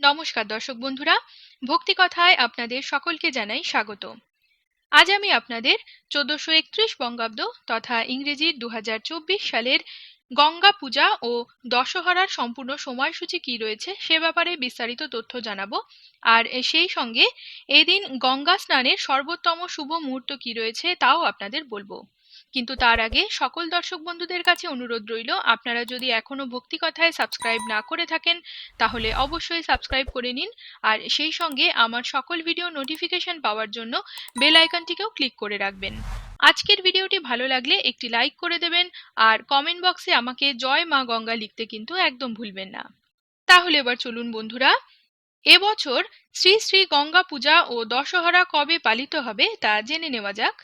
নমস্কার দর্শক বন্ধুরা, ভক্তি কথায় আপনাদের সকলকে জানাই স্বাগত। আজ আমি আপনাদের চোদ্দশো একত্রিশ বঙ্গাব্দ তথা ইংরেজির দু হাজার চব্বিশ সালের গঙ্গা পূজা ও দশহরার সম্পূর্ণ সময়সূচি কি রয়েছে সে ব্যাপারে বিস্তারিত তথ্য জানাব। আর সেই সঙ্গে এদিন গঙ্গা স্নানের সর্বোত্তম শুভ মুহূর্ত কি রয়েছে তাও আপনাদের বলব। কিন্তু তার আগে সকল দর্শক বন্ধুদের কাছে অনুরোধ রইল, আপনারা যদি এখনও ভক্তি কথায় সাবস্ক্রাইব না করে থাকেন, তাহলে অবশ্যই সাবস্ক্রাইব করে নিন। আর সেই সঙ্গে আমার সকল ভিডিও নোটিফিকেশন পাওয়ার জন্য বেল আইকনটিকেও ক্লিক করে রাখবেন। আজকের ভিডিওটি ভালো লাগলে একটি লাইক করে দেবেন, আর কমেন্ট বক্সে আমাকে জয় মা গঙ্গা লিখতে কিন্তু একদম ভুলবেন না। তাহলে এবার চলুন বন্ধুরা এবছর শ্রী শ্রী গঙ্গা পূজা ও দশহরা কবে পালিত হবে তা জেনে নেওয়া যাক।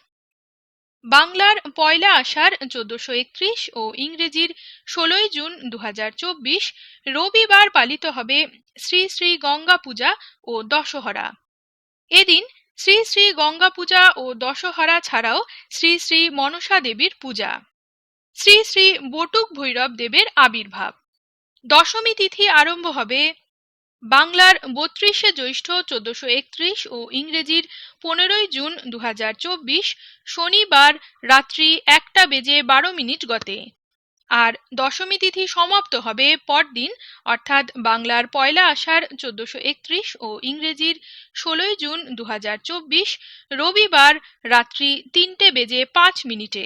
বাংলার পয়লা আষাঢ় চোদ্দশো একত্রিশ ও ইংরেজির ষোলোই জুন দু হাজার চব্বিশ রবিবার পালিত হবে শ্রী শ্রী গঙ্গা পূজা ও দশহরা। এদিন শ্রী শ্রী গঙ্গা পূজা ও দশহরা ছাড়াও শ্রী শ্রী মনসা দেবীর পূজা। শ্রী শ্রী বটুক ভৈরব দেবের আবির্ভাব। দশমী তিথি আরম্ভ হবে বাংলার বত্রিশে জ্যৈষ্ঠ চোদ্দশো একত্রিশ ও ইংরেজির পনেরোই জুন দু হাজার চব্বিশ শনিবার রাত্রি একটা বেজে বারো মিনিট গতে। আর দশমী তিথি সমাপ্ত হবে পরদিন, অর্থাৎ বাংলার পয়লা আষাঢ় চোদ্দশো একত্রিশ ও ইংরেজির ষোলোই জুন দু হাজার চব্বিশ রবিবার রাত্রি তিনটে বেজে পাঁচ মিনিটে।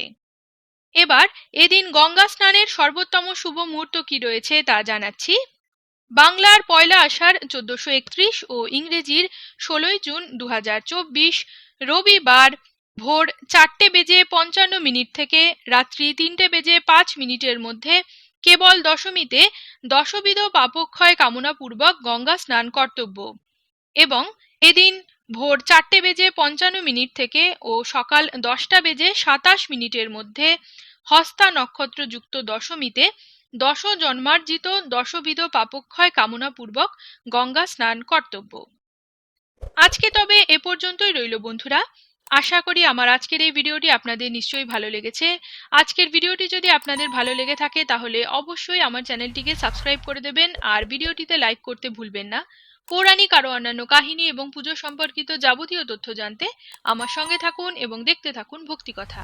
এবার এদিন গঙ্গা স্নানের সর্বোত্তম শুভ মুহূর্ত কি রয়েছে তা জানাচ্ছি। বাংলার পয়লা আষাঢ় চোদ্দশো একত্রিশ ও ইংরেজির ষোলোই জুন দু রবিবার ভোর চারটে বেজে পঞ্চান্ন মিনিট থেকে রাত্রি তিনটে বেজে পাঁচ মিনিটের মধ্যে কেবল দশমীতে দশবিধ পাপক্ষয় কামনাপূর্বক গঙ্গা স্নান কর্তব্য এবং এদিন ভোর চারটে বেজে পঞ্চান্ন মিনিট থেকে ও সকাল দশটা বেজে সাতাশ মিনিটের মধ্যে হস্তা নক্ষত্রযুক্ত দশমীতে দশ জন্মার্জিত, দশবিধ পাপক্ষয় কামনাপূর্বক গঙ্গা স্নান কর্তব্য। আজকে তবে এ পর্যন্তই রইল বন্ধুরা। আশা করি আমার আজকের এই ভিডিওটি আপনাদের নিশ্চয়ই ভালো লেগেছে। আজকের ভিডিওটি যদি আপনাদের ভালো লেগে থাকে তাহলে অবশ্যই আমার চ্যানেলটিকে সাবস্ক্রাইব করে দেবেন আর ভিডিওটিতে লাইক করতে ভুলবেন না। পৌরাণিক আরও অন্যান্য কাহিনী এবং পুজো সম্পর্কিত যাবতীয় তথ্য জানতে আমার সঙ্গে থাকুন এবং দেখতে থাকুন ভক্তি কথা